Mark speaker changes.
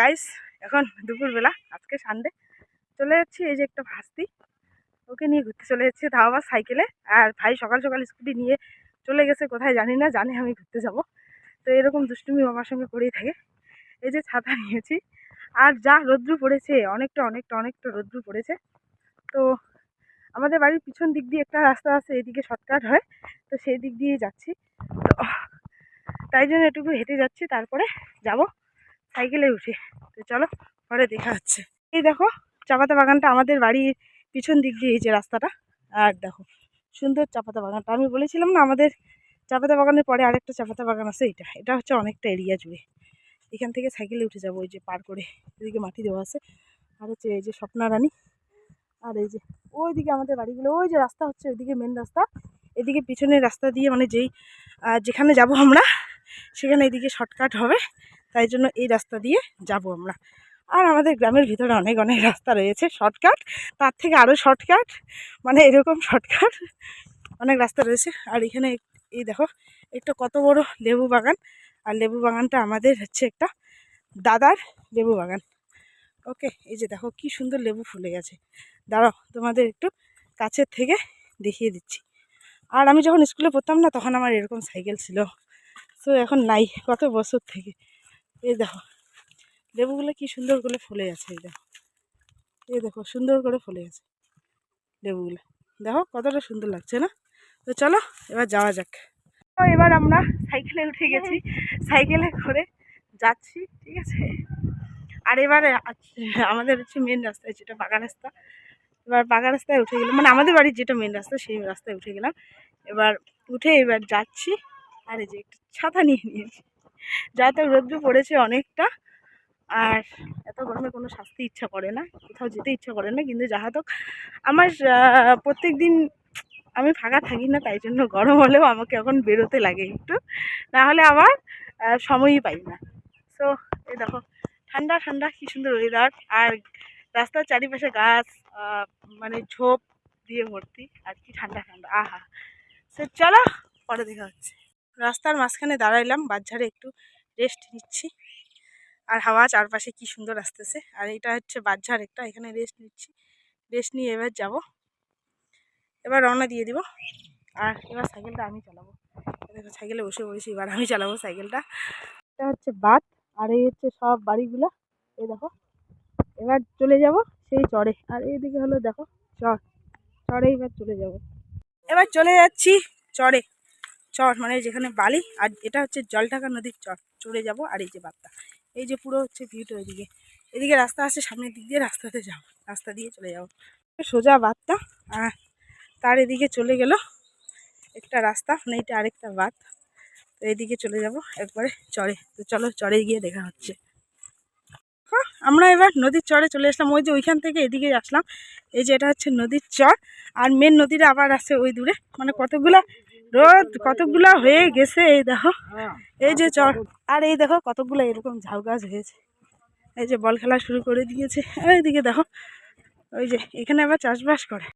Speaker 1: Guys, এখন দুপুরবেলা, আজকে সানডে চলে যাচ্ছি এই যে একটা ভাস্তি। ওকে নিয়ে ঘুরতে চলে যাচ্ছে তাও আবার সাইকেলে। আর ভাই সকাল সকাল স্কুটি নিয়ে চলে গেছে, কোথায় জানি না, জানে আমি ঘুরতে যাব। তো এরকম দুষ্টুমি বাবার সঙ্গে করেই থাকে। এই যে ছাতা নিয়েছি। আর যা রৌদ্র পড়েছে, অনেকটা অনেকটা অনেকটা রৌদ্র পড়েছে। তো আমাদের বাড়ির পিছন দিক দিয়ে একটা রাস্তা আছে, এদিকে শর্টকাট হয়। তো সেই দিক দিয়ে যাচ্ছি। তো তাই জন্য এটুকু হেঁটে যাচ্ছি, তারপরে যাব। সাইকেলে উঠে। তো চলো, পরে দেখা হচ্ছে। এই দেখো, চাপাতা বাগানটা আমাদের বাড়ির পিছন দিক দিয়ে এই যে রাস্তাটা। আর দেখো, সুন্দর চাপাতা বাগানটা। আমি বলেছিলাম না, আমাদের চাপাতা বাগানের পরে আরেকটা চাপাতা বাগান আছে এটা এটা হচ্ছে অনেকটা এরিয়া জুড়ে। এখান থেকে সাইকেলে উঠে যাব, ওই যে পার করে। এদিকে মাটি দেওয়া আছে। আর হচ্ছে এই যে স্বপ্নারানী আর এই যে ওইদিকে আমাদের বাড়িগুলো, ওই যে রাস্তা হচ্ছে ওইদিকে মেন রাস্তা। এদিকে পিছনের রাস্তা দিয়ে মানে যেই যেখানে যাব আমরা, সেখানে এদিকে শর্টকাট হবে। তাই জন্য এই রাস্তা দিয়ে যাব আমরা। আর আমাদের গ্রামের ভিতরে অনেক অনেক রাস্তা রয়েছে, শর্টকাট। তার থেকে আরও শর্টকাট মানে এরকম শর্টকাট অনেক রাস্তা রয়েছে। আর এখানে এই দেখো, একটা কত বড় লেবু বাগান। আর লেবু বাগানটা আমাদের হচ্ছে একটা দাদার লেবু বাগান। ওকে, এই যে দেখো, কি সুন্দর লেবু ফুলে গেছে। দাঁড়াও, তোমাদের একটু কাছের থেকে দেখিয়ে দিচ্ছি। আর আমি যখন স্কুলে পড়তাম না, তখন আমার এরকম সাইকেল ছিল। তো এখন নাই, কত বছর থেকে। এই দেখো, লেবুগুলো কি সুন্দর করে ফুলে আছে এই দেখো। এই দেখো, সুন্দর করে ফুলে আছে লেবুগুলো। দেখো, কতটা সুন্দর লাগছে না? তো চলো, এবার যাওয়া যাক। তো এবার আমরা সাইকেলে উঠে গেছি, সাইকেলে করে যাচ্ছি, ঠিক আছে? আর এবারে আমাদের হচ্ছে মেন রাস্তায় যেটা পাকা রাস্তা। এবার পাকা রাস্তায় উঠে গেলাম মানে আমাদের বাড়ির যেটা মেন রাস্তা, সেই রাস্তায় উঠে গেলাম। এবার উঠে এবার যাচ্ছি, আর এই যে একটু ছাতা নিয়ে নিয়েছি। যা তো রৌদ্র পড়েছে অনেকটা। আর এত গরমে কোনো শাস্তি ইচ্ছা করে না, কোথাও যেতে ইচ্ছা করে না, কিন্তু যাহা তো আমার প্রত্যেক দিন আমি ফাঁকা থাকি না, তাই জন্য গরম হলেও আমাকে এখন বেরোতে লাগে একটু। না হলে আমার সময়ই পাই না। সো এই দেখো, ঠান্ডা ঠান্ডা, কী সুন্দর ওয়েদার আর রাস্তার চারিপাশে গাছ মানে ঝোপ দিয়ে ভর্তি, আর কি ঠান্ডা ঠান্ডা, আহা। সে চলো, পরে দেখা হচ্ছে। রাস্তার মাঝখানে দাঁড়াইলাম বাজারে একটু রেস্ট নিচ্ছি। আর হাওয়া চারপাশে কি সুন্দর আসতেছে। আর এটা হচ্ছে বাজার একটা, এখানে রেস্ট নিচ্ছি। রেস্ট নিয়ে এবার যাব। এবার রওনা দিয়ে দিব। আর এবার সাইকেলটা আমি চালাবো। দেখো, সাইকেলে বসে পড়েছি। এবার আমি চালাবো সাইকেলটা। এটা হচ্ছে বাদ আর এই হচ্ছে সব বাড়িগুলো। এই দেখো। এবার চলে যাব সেই চড়ে আর এইদিকে হলো দেখো, চর। চড়ে এবার চলে যাব। এবার চলে যাচ্ছি চড়ে চর মানে যেখানে বালি, আর এটা হচ্ছে জলঢাকা নদীর চর। চড়ে যাব আর এই যে বাদটা এই যে পুরো হচ্ছে ভিউটা ওইদিকে। এদিকে রাস্তা আছে, সামনের দিক দিয়ে রাস্তাতে যাও রাস্তা দিয়ে চলে যাও সোজা বাদটা আর তার এদিকে চলে গেল একটা রাস্তা মানে এটা আরেকটা বাদ তো এদিকে চলে যাব একবারে চড়ে তো চলো চড়ে গিয়ে দেখা হচ্ছে। আমরা এবার নদীর চরে চলে আসলাম। ওই যে ওইখান থেকে এদিকে আসলাম। এই যে এটা হচ্ছে নদীর চর, আর মেন নদীটা আবার আছে ওই দূরে। মানে কতগুলা রোদ কতগুলা হয়ে গেছে এই দেখো। এই যে চর আর এই দেখো কতগুলা এরকম ঝাউ গাছ হয়েছে। এই যে বল খেলা শুরু করে দিয়েছে। এইদিকে দেখো ওই যে এখানে আবার চাষবাস করে।